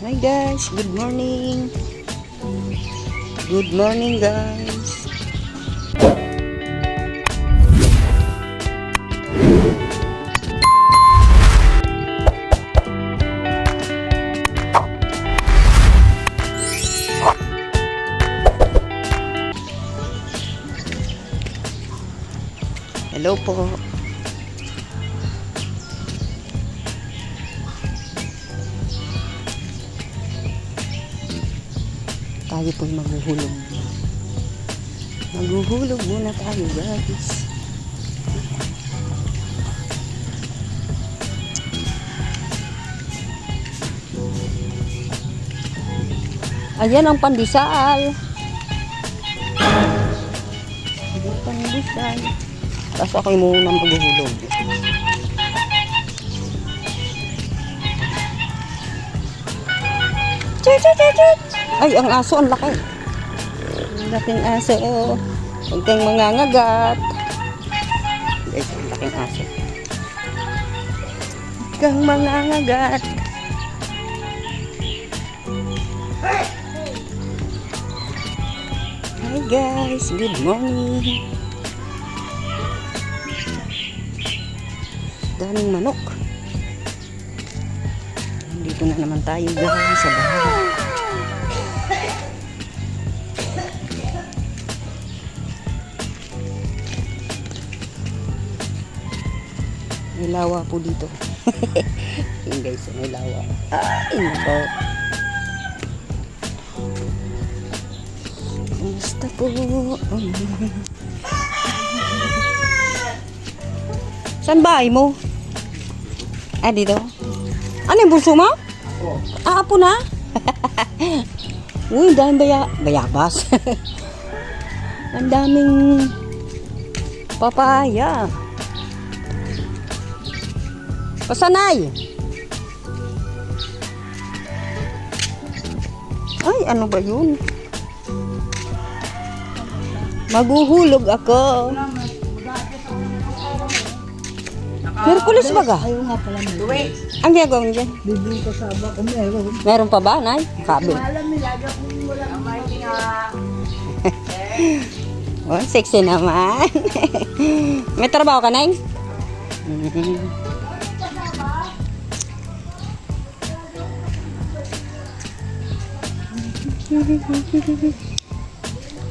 Hi guys, good morning. Good morning guys. Hello po. Tayo po'y maghuhulog. Maghuhulog muna tayo guys. Ayan ang pandesal. Ayan pandesal. Tapos ako yung muna maghuhulog. Chut, chut, chut, chut. Ay, ang aso, ang laki. Ang laking aso, oh. Huwag kang mangangagat. Guys, ang laking aso. Huwag kang mangangagat. Hi guys, good morning. Daming manok. Dito na naman tayo guys sa bahay. May lawa po dito. Yun guys, may lawa. Ay, nako. Kumusta po? Saan bahay mo? Ah, dito? Ano yung bulso mo? Ah, apo na? Uy, dahil baya, bayabas. Ang daming papaya. Pasanay. Ay, ano ba yun? Maguhulog ako. Merkulis ba ka? Ayaw nga pala mo. Ang ginagawa mo dyan? Bibili ko sa aba kung meron. Meron pa ba, Nay? Kabi. Alam nila, kung wala ang Oh, sexy naman. May trabaho ka, Nay?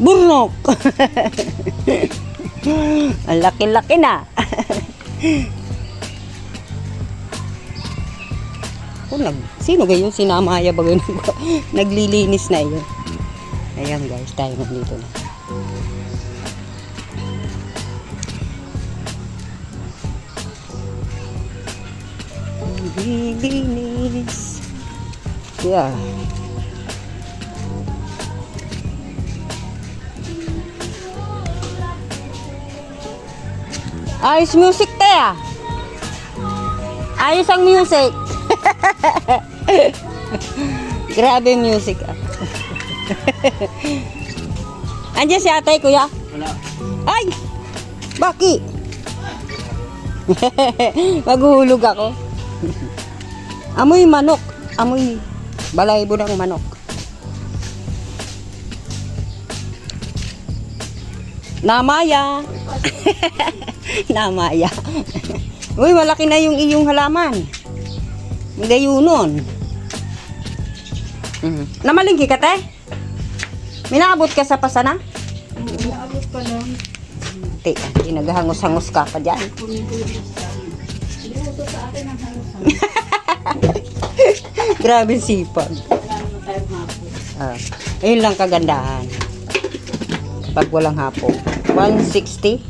Burnok! Ang laki-laki na. Oh, nag, sino gayon? Sinamaya ba gayon? Naglilinis na yun. Ayan guys, tayo nandito na. Naglilinis. Yeah. Ayos music te ah. Ayos ang music. Grabe music ah. Andiyan si atay kuya? Wala. Ay! Baki! Maghuhulog ako. Amoy manok. Amoy balaybo ng manok. Namaya. Namaya. Uy, malaki na yung iyong halaman. Gayunon. Mm. Namalingki ka, te? Minabot ka sa pasana? Inaabot pa lang. Te, naghahangos-hangos ka pa dyan. Grabe sipag. Ah, ayun lang kagandahan. Pag walang hapon. 160.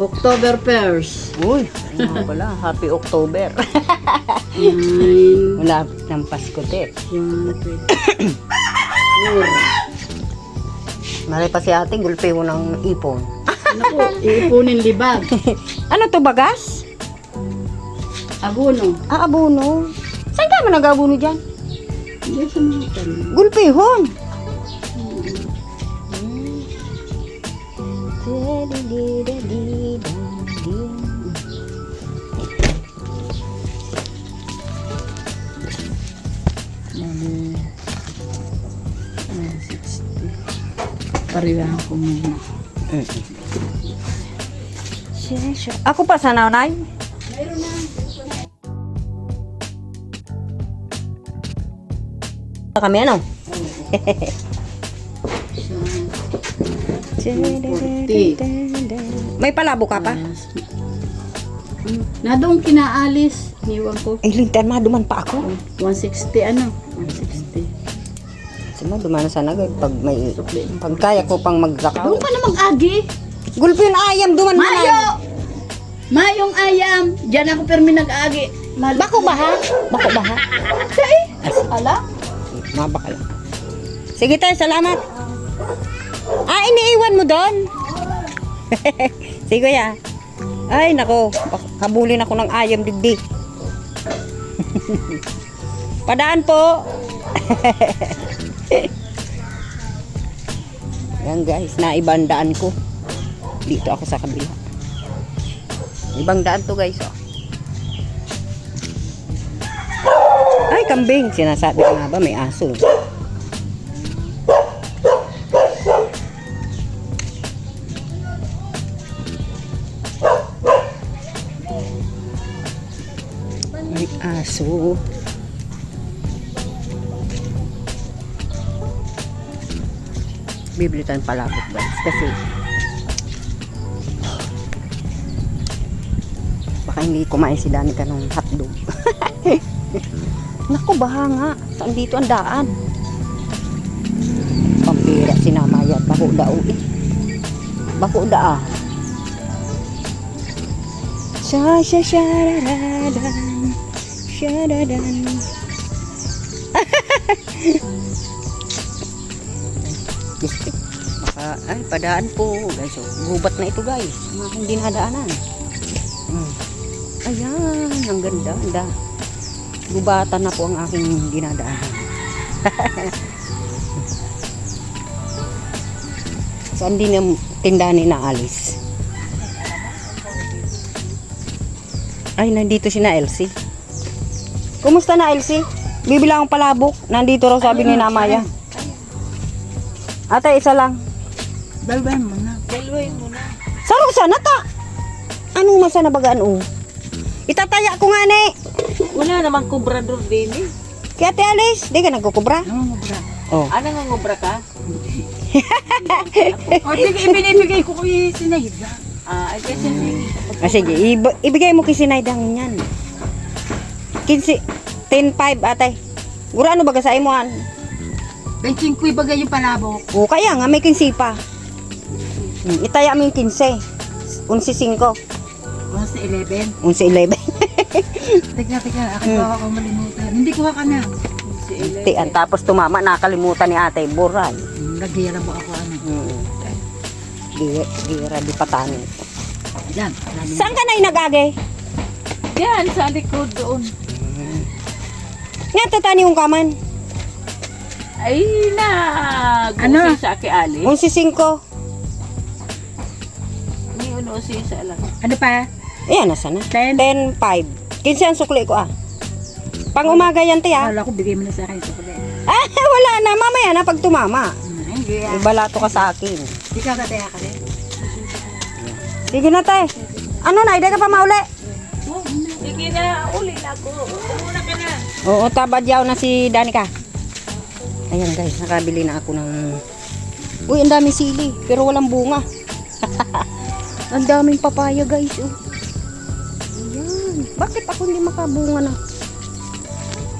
October pairs. Uy, ano pala, happy October. Nine. Wala ng Pasko, te. Malay pa si ate, gulpe mo ng ipon. Naku, iipunin libag. ano to, bagas? Aguno. Ah, abono. Saan ka mo nag-abono dyan? Diyan sa mga tanong. Gulpihon! Pariwahan ko muna. Ako pa sa nanay? Mayroon na. Kami ano? May palabo ka pa? Na doon kinaalis. Niwan ko. Eh, lintan ma, duman pa ako. 160 ano? 160. Sige mo, duman na sana agad pag may... Pag kaya ko pang maglakaw. Doon ka na mag-agi. Gulpo yung ayam, duman mo Mayo! Mayong ayam. Diyan ako permi nag-agi. Mal- Bako ba ha? Bako ba ha? Say! Ala? Mabaka lang. Sige tayo, salamat. Ah, iniiwan mo doon? Sige kuya. Ay, nako. Habulin ako ng ayam digdi. Padaan po. Yan guys, naibang daan ko. Dito ako sa kabila. Ibang daan to guys. Oh. Kambing. Sinasabi ko nga ba, may aso. May aso. Bibili tayong palabok guys. Kasi baka hindi kumain si Danica ng hotdog. Naku, baha nga. Saan dito ang daan? Pambira, sinamaya. Bako dao eh. Bako daa. Sha sha sha da da da. Sha da da. Baka, ay, padaan po. Guys, oh, gubat na ito guys. Mga hindi nadaanan. Hmm. Ayan, ang ganda. Ang da. Gubatan na po ang aking dinadaanan. Saan din ang tindahan ni naalis? Ay, nandito si na Elsie. Kumusta na Elsie? Bibili akong palabok. Nandito raw sabi ni Namaya. Ate, isa lang. Dalbayan mo na. Dalbayan mo na. Saro sana ta. Anong masa na bagaan o? Itataya ko nga ni. Wala namang kubrador din eh. Kaya ate Alice, di ka nagkukubra? Ano mo bra? Oh. Ano nga ngubra ka? O sige, ibinibigay ko kay Sinayda. Ah, ay kasi Ah, sige, ib- ibigay mo kay Sinaydang yan. 15, 10-5 ate. Gura ano baga sa imuan? Benching ko ibagay yung palabok. O kaya nga may 15 pa. Hmm, itaya mo yung 15. 11-5. 11. 11-11. Teka, teka. Akin hmm. ako malimutan. Hindi ko ka na. si. Tian, tapos tumama, nakalimutan ni ate. Buray. Hmm, Nagyayala mo ako ano. Hmm. Di, di, di patanin. Yan. Saan ka na inagage? Yan, sa likod doon. Nga tatani yung kaman. Ay, na. Ano? Gusi sa aki Ali. 11-5. Ni uno si sa lang. Ano pa? Ayan, nasa na? 10. 10-5. 15 ang sukli ko ah. Pang umaga yan, te ah. Wala ko, bigay mo na sa akin. Pala. Ah, wala na. Mamaya na pag tumama. Hmm, Hindi ah. Ibalato ka sa akin. Hindi ka kataya ka rin. Sige na, te. Ano na, hindi ka pa mauli? Sige na, uli na ako. Una ka na. Oo, tabadyaw na si Danica. Ayan guys, nakabili na ako ng... Uy, ang daming sili, pero walang bunga. ang daming papaya guys, oh. Bakit ako hindi makabunga na?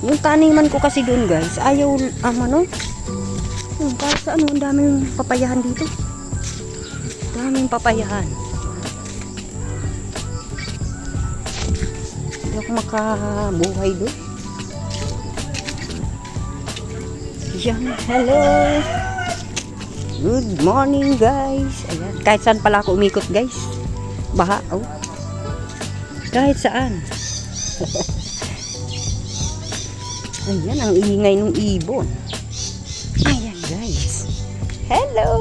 Yung taniman ko kasi doon guys, ayaw, um, ano? Hmm, para sa ano, ang daming papayahan dito. Daming papayahan. Hindi ako makabuhay doon. Yan, hello. Good morning, guys. Ayan, kahit saan pala ako umikot, guys. Baha, oh. Kahit saan. Ayan, ang ingay ng ibon. Ayan, guys. Hello.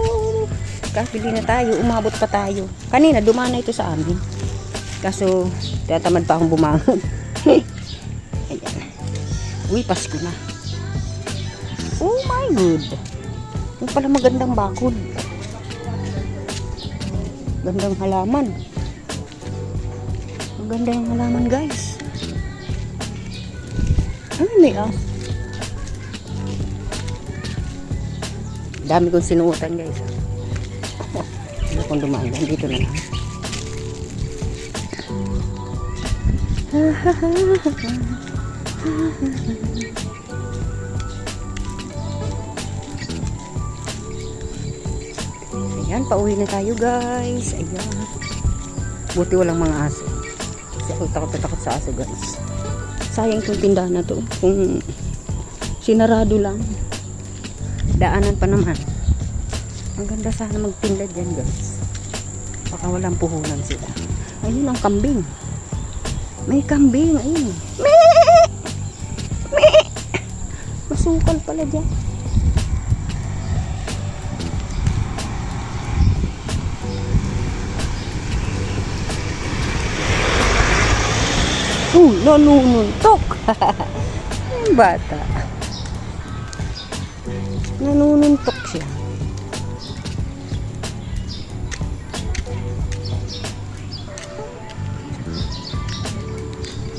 Kakili na tayo, umabot pa tayo. Kanina, dumana ito sa amin. Kaso, tatamad pa akong bumangon. Ayan. Uy, Pasko na. Oh my god. Yung pala magandang bakod. Gandang halaman. Ganda ng halaman guys. Ay, may as. Dami kong sinuotan guys. Ano kung dumaan? Dito na lang. Ayan, pauwi na tayo guys. Ayan. Buti walang mga aso. Kasi ako takot na takot sa aso guys. Sayang itong tindahan na to. Kung sinarado lang. Daanan pa naman. Ang ganda sana magtinda dyan guys. Baka walang puhunan sila. Ayun ang kambing. May kambing. Ayun. Me! Me! Masukal pala dyan. Uh, nanununtok. Yung bata. Nanununtok siya.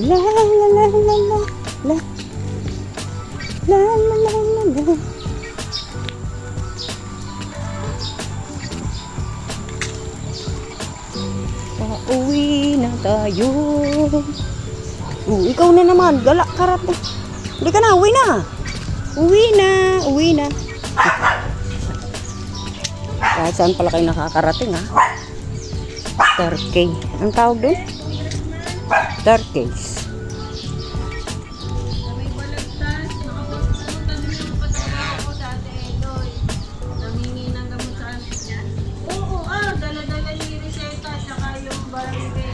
La la la la la la la la la la la Pauwi na tayo. Oh, ikaw na naman. Gala karap na. Hindi ka na. Uwi na. Uwi na. Uwi na. Kahit saan pala kayo nakakarating ha? Turkey. Ang tawag doon? Turkeys.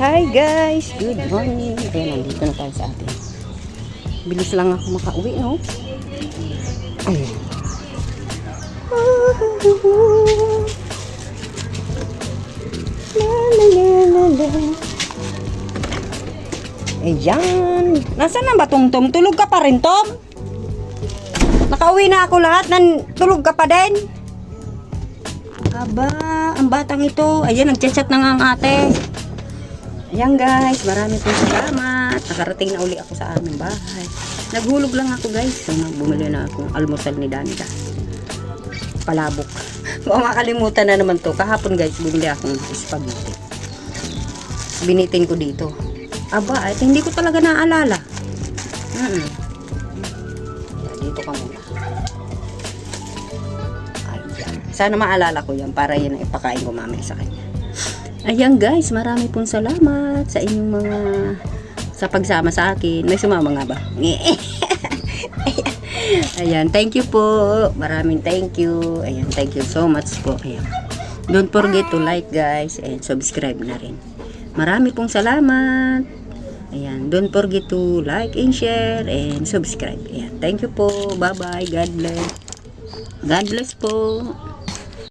Hi guys. Good morning. Ayan, nandito na tayo sa atin. Bilis lang ako makauwi, no? Ayan. Ayan. Nasaan na ba, Tom Tom? Tulog ka pa rin, Tom? Nakauwi na ako lahat. Nan tulog ka pa din? Aba, ang batang ito. Ayan, nagchat-chat na nga ang ate. Ayan guys, marami pong salamat. Nakarating na uli ako sa aming bahay. Naghulog lang ako guys. So, bumili na akong almusal ni Danica. Palabok. Baka makalimutan na naman to. Kahapon guys, bumili akong spaghetti. Binitin ko dito. Aba, at hindi ko talaga naaalala. Mm Dito ka muna. Ayan. Sana maalala ko yan para yan ang ipakain ko mamaya sa kanya. Ayan guys, marami pong salamat sa inyong mga sa pagsama sa akin. May sumama nga ba? Ayan, thank you po. Maraming thank you. Ayan, thank you so much po. Ayan. Don't forget to like guys and subscribe na rin. Marami pong salamat. Ayan, don't forget to like and share and subscribe. Ayan, thank you po. Bye-bye. God bless. God bless po.